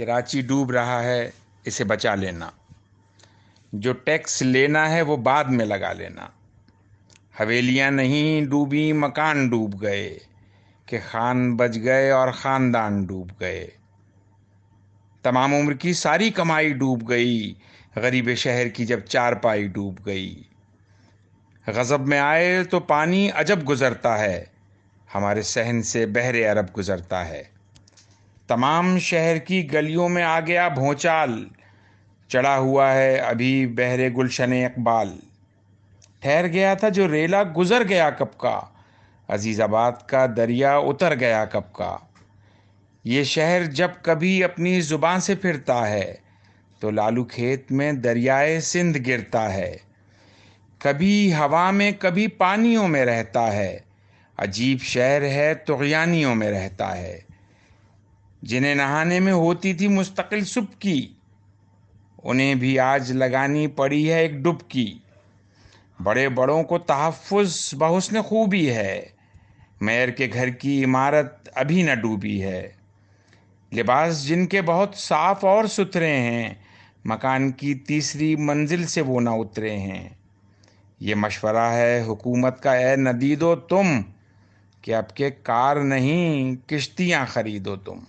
कि रांची डूब रहा है, इसे बचा लेना। जो टैक्स लेना है, वो बाद में लगा लेना। हवेलियाँ नहीं डूबी, मकान डूब गए, कि खान बच गए और ख़ानदान डूब गए। तमाम उम्र की सारी कमाई डूब गई, गरीब शहर की जब चार पाई डूब गई। गज़ब में आए तो पानी अजब गुज़रता है, हमारे सहन से बहरे अरब गुज़रता है। तमाम शहर की गलियों में आ गया भोचाल। चढ़ा हुआ है अभी बहरे गुलशन इकबाल। ठहर गया था जो रेला, गुज़र गया कब का? अजीज़ाबाद का दरिया उतर गया कब का? ये शहर जब कभी अपनी ज़ुबान से फिरता है तो लालू खेत में दरियाए सिंध गिरता है। कभी हवा में, कभी पानियों में रहता है। अजीब शहर है, तुगयानियों में रहता है। जिन्हें नहाने में होती थी मुस्तकिल सुबकी उन्हें भी आज लगानी पड़ी है एक डुबकी बड़े बड़ों को तहफ़ बहुसन खूबी है मेयर के घर की इमारत अभी न डूबी है। लिबास जिनके बहुत साफ़ और सुथरे हैं, मकान की तीसरी मंजिल से वो ना उतरे हैं। ये मशवरा है हुकूमत का, ए नदीदो तुम, कि अब के कार नहीं, किश्तियाँ ख़रीदो तुम।